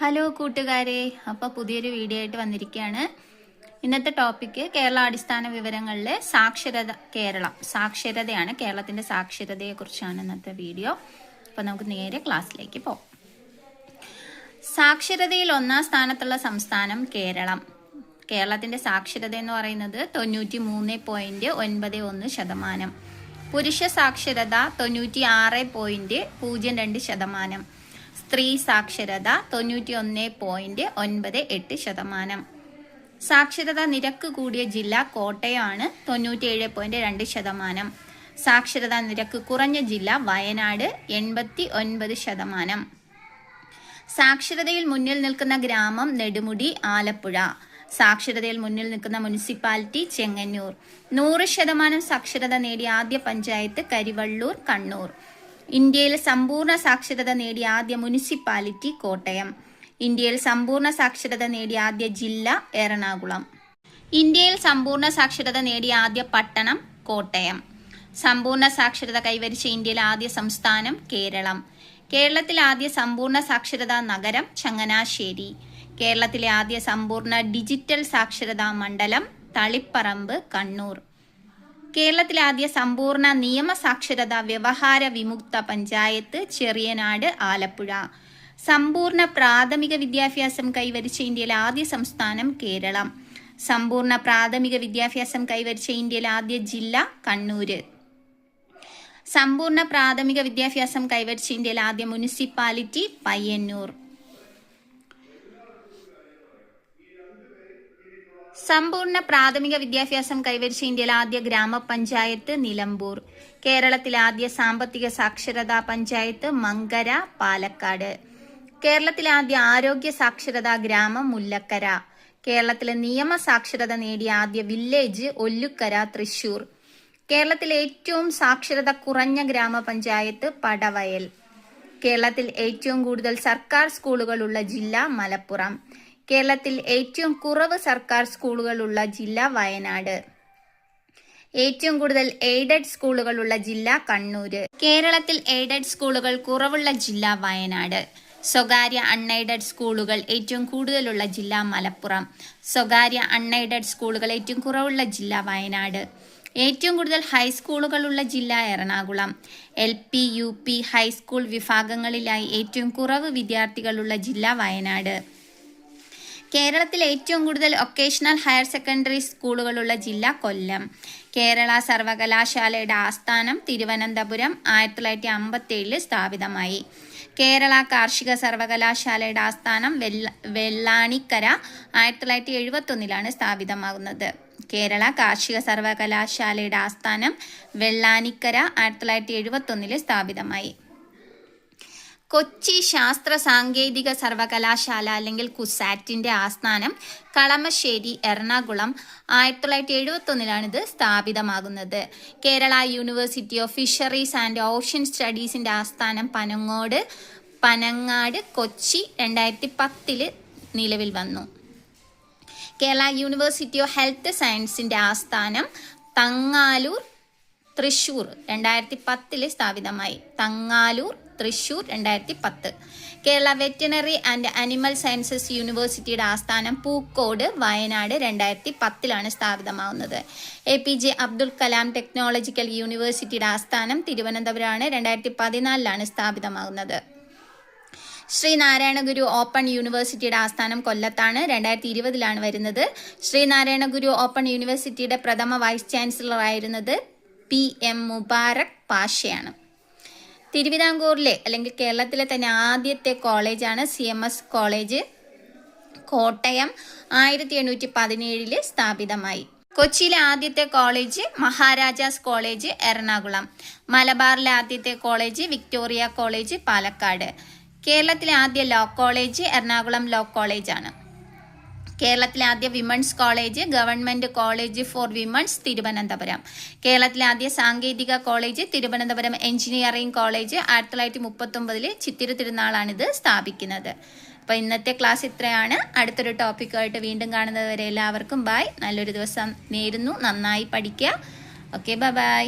Hello കൂട്ടുകാരെ അപ്പോൾ പുതിയൊരു വീഡിയോ ആയിട്ട് വന്നിരിക്കുകയാണ്. ഇന്നത്തെ ടോപ്പിക്ക് കേരള അടിസ്ഥാന വിവരങ്ങളിലെ സാക്ഷരത കേരളം. സാക്ഷരതയാണ് കേരളത്തിന്റെ സാക്ഷരതയെക്കുറിച്ചാണ് ഇന്നത്തെ വീഡിയോ. അപ്പോൾ നമുക്ക് നേരെ ക്ലാസ്സിലേക്ക് പോകാം. സാക്ഷരതയിൽ ഒന്നാം സ്ഥാനത്തുള്ള സംസ്ഥാനം കേരളം. കേരളത്തിന്റെ സാക്ഷരത എന്ന് പറയുന്നത് തൊണ്ണൂറ്റി മൂന്ന് പോയിന്റ് ഒൻപത് ഒന്ന് ശതമാനം. പുരുഷ സാക്ഷരത തൊണ്ണൂറ്റി ആറ് പോയിന്റ് പൂജ്യം രണ്ട് ശതമാനം. സ്ത്രീ സാക്ഷരത തൊണ്ണൂറ്റി ഒന്ന് പോയിന്റ് ഒൻപത് എട്ട് ശതമാനം. സാക്ഷരത നിരക്ക് കൂടിയ ജില്ല കോട്ടയമാണ് തൊണ്ണൂറ്റിയേഴ് പോയിന്റ് രണ്ട് ശതമാനം. സാക്ഷരതാ നിരക്ക് കുറഞ്ഞ ജില്ല വയനാട് എൺപത്തി ഒൻപത് ശതമാനം. സാക്ഷരതയിൽ മുന്നിൽ നിൽക്കുന്ന ഗ്രാമം നെടുമുടി ആലപ്പുഴ. സാക്ഷരതയിൽ മുന്നിൽ നിൽക്കുന്ന മുനിസിപ്പാലിറ്റി ചെങ്ങന്നൂർ. നൂറ് ശതമാനം സാക്ഷരത നേടിയ ആദ്യ പഞ്ചായത്ത് കരിവള്ളൂർ കണ്ണൂർ. ഇന്ത്യയിൽ സമ്പൂർണ സാക്ഷരത നേടിയ ആദ്യ മുനിസിപ്പാലിറ്റി കോട്ടയം. ഇന്ത്യയിൽ സമ്പൂർണ സാക്ഷരത നേടിയ ആദ്യ ജില്ല എറണാകുളം. ഇന്ത്യയിൽ സമ്പൂർണ സാക്ഷരത നേടിയ ആദ്യ പട്ടണം കോട്ടയം. സമ്പൂർണ സാക്ഷരത കൈവരിച്ച ഇന്ത്യയിലെ ആദ്യ സംസ്ഥാനം കേരളം. കേരളത്തിലെ ആദ്യ സമ്പൂർണ സാക്ഷരതാ നഗരം ചങ്ങനാശ്ശേരി. കേരളത്തിലെ ആദ്യ സമ്പൂർണ ഡിജിറ്റൽ സാക്ഷരതാ മണ്ഡലം തളിപ്പറമ്പ് കണ്ണൂർ. കേരളത്തിലെ ആദ്യ സമ്പൂർണ നിയമ സാക്ഷരതാ വ്യവഹാര വിമുക്ത പഞ്ചായത്ത് ചെറിയനാട് ആലപ്പുഴ. സമ്പൂർണ പ്രാഥമിക വിദ്യാഭ്യാസം കൈവരിച്ച ഇന്ത്യയിലെ ആദ്യ സംസ്ഥാനം കേരളം. സമ്പൂർണ പ്രാഥമിക വിദ്യാഭ്യാസം കൈവരിച്ച ഇന്ത്യയിലെ ആദ്യ ജില്ല കണ്ണൂര്. സമ്പൂർണ പ്രാഥമിക വിദ്യാഭ്യാസം കൈവരിച്ച ഇന്ത്യയിലെ ആദ്യ മുനിസിപ്പാലിറ്റി പയ്യന്നൂർ. സമ്പൂർണ പ്രാഥമിക വിദ്യാഭ്യാസം കൈവരിച്ച ഇന്ത്യയിലെ ആദ്യ ഗ്രാമപഞ്ചായത്ത് നിലമ്പൂർ. കേരളത്തിലെ ആദ്യ സാമ്പത്തിക സാക്ഷരതാ പഞ്ചായത്ത് മങ്കര പാലക്കാട്. കേരളത്തിലെ ആദ്യ ആരോഗ്യ സാക്ഷരതാ ഗ്രാമം മുല്ലക്കര. കേരളത്തിലെ നിയമ സാക്ഷരത നേടിയ ആദ്യ വില്ലേജ് ഒല്ലുക്കര തൃശൂർ. കേരളത്തിലെ ഏറ്റവും സാക്ഷരത കുറഞ്ഞ ഗ്രാമപഞ്ചായത്ത് പടവയൽ. കേരളത്തിൽ ഏറ്റവും കൂടുതൽ സർക്കാർ സ്കൂളുകളുള്ള ജില്ല മലപ്പുറം. കേരളത്തിൽ ഏറ്റവും കുറവ് സർക്കാർ സ്കൂളുകളുള്ള ജില്ല വയനാട്. ഏറ്റവും കൂടുതൽ എയ്ഡഡ് സ്കൂളുകളുള്ള ജില്ല കണ്ണൂര്. കേരളത്തിൽ എയ്ഡഡ് സ്കൂളുകൾ കുറവുള്ള ജില്ല വയനാട്. സ്വകാര്യ അൺഎയ്ഡഡ് സ്കൂളുകൾ ഏറ്റവും കൂടുതലുള്ള ജില്ല മലപ്പുറം. സ്വകാര്യ അൺഎയ്ഡഡ് സ്കൂളുകൾ ഏറ്റവും കുറവുള്ള ജില്ല വയനാട്. ഏറ്റവും കൂടുതൽ ഹൈസ്കൂളുകളുള്ള ജില്ല Ernakulam. L P U P high school വിഭാഗങ്ങളിലായി ഏറ്റവും കുറവ് വിദ്യാർത്ഥികളുള്ള ജില്ല വയനാട്. കേരളത്തിൽ ഏറ്റവും കൂടുതൽ ഒക്കേഷണൽ ഹയർ സെക്കൻഡറി സ്കൂളുകളുള്ള ജില്ല കൊല്ലം. കേരള സർവകലാശാലയുടെ ആസ്ഥാനം തിരുവനന്തപുരം ആയിരത്തി തൊള്ളായിരത്തി അമ്പത്തേഴിൽ സ്ഥാപിതമായി. കേരള കാർഷിക സർവകലാശാലയുടെ ആസ്ഥാനം വെള്ള വെള്ളാണിക്കര ആയിരത്തി തൊള്ളായിരത്തി എഴുപത്തൊന്നിലാണ് സ്ഥാപിതമാകുന്നത്. കേരള കാർഷിക സർവകലാശാലയുടെ ആസ്ഥാനം വെള്ളാനിക്കര ആയിരത്തി തൊള്ളായിരത്തി എഴുപത്തൊന്നിൽ സ്ഥാപിതമായി. കൊച്ചി ശാസ്ത്ര സാങ്കേതിക സർവകലാശാല അല്ലെങ്കിൽ കുസാറ്റിന്റെ ആസ്ഥാനം കളമശ്ശേരി എറണാകുളം ആയിരത്തി തൊള്ളായിരത്തി ഇത് സ്ഥാപിതമാകുന്നത്. Kerala university of fisheries and ocean സ്റ്റഡീസിന്റെ ആസ്ഥാനം പനങ്ങോട് പനങ്ങാട് കൊച്ചി രണ്ടായിരത്തി പത്തിൽ നിലവിൽ വന്നു. കേരള യൂണിവേഴ്സിറ്റി ഓഫ് ഹെൽത്ത് സയൻസിന്റെ ആസ്ഥാനം തങ്ങാലൂർ തൃശൂർ രണ്ടായിരത്തി പത്തിൽ സ്ഥാപിതമായി. തങ്ങാലൂർ തൃശൂർ രണ്ടായിരത്തി പത്ത് Kerala veterinary and animal sciences യൂണിവേഴ്സിറ്റിയുടെ ആസ്ഥാനം പൂക്കോട് വയനാട് രണ്ടായിരത്തി പത്തിലാണ് സ്ഥാപിതമാവുന്നത്. A P J Abdul Kalam technological യൂണിവേഴ്സിറ്റിയുടെ ആസ്ഥാനം തിരുവനന്തപുരമാണ് രണ്ടായിരത്തി പതിനാലിലാണ് സ്ഥാപിതമാകുന്നത് ശ്രീനാരായണ ഗുരു ഓപ്പൺ യൂണിവേഴ്സിറ്റിയുടെ ആസ്ഥാനം കൊല്ലത്താണ് രണ്ടായിരത്തി ഇരുപതിലാണ് വരുന്നത്. ശ്രീനാരായണ ഗുരു ഓപ്പൺ യൂണിവേഴ്സിറ്റിയുടെ പ്രഥമ വൈസ് ചാൻസലർ ആയിരുന്നത് പി എം മുബാറക് പാഷയാണ്. തിരുവിതാംകൂറിലെ അല്ലെങ്കിൽ കേരളത്തിലെ തന്നെ ആദ്യത്തെ കോളേജാണ് C M S college. Kottayam ആയിരത്തി എണ്ണൂറ്റി പതിനേഴിൽ സ്ഥാപിതമായി. കൊച്ചിയിലെ ആദ്യത്തെ കോളേജ് മഹാരാജാസ് കോളേജ് എറണാകുളം. മലബാറിലെ ആദ്യത്തെ കോളേജ് വിക്ടോറിയ കോളേജ് പാലക്കാട്. കേരളത്തിലെ ആദ്യ ലോ കോളേജ് എറണാകുളം ലോ കോളേജാണ്. കേരളത്തിലെ ആദ്യ women's college government college for women's Thiruvananthapuram. കേരളത്തിലെ ആദ്യ സാങ്കേതിക കോളേജ് തിരുവനന്തപുരം എഞ്ചിനീയറിംഗ് കോളേജ് ആയിരത്തി തൊള്ളായിരത്തി മുപ്പത്തൊമ്പതിൽ ചിത്തിര തിരുനാളാണിത് സ്ഥാപിക്കുന്നത്. അപ്പോൾ ഇന്നത്തെ ക്ലാസ് ഇത്രയാണ്. അടുത്തൊരു ടോപ്പിക്കുമായിട്ട് വീണ്ടും കാണുന്നത് വരെ എല്ലാവർക്കും ബായ് നല്ലൊരു ദിവസം നേരുന്നു. നന്നായി പഠിക്കുക. Okay bye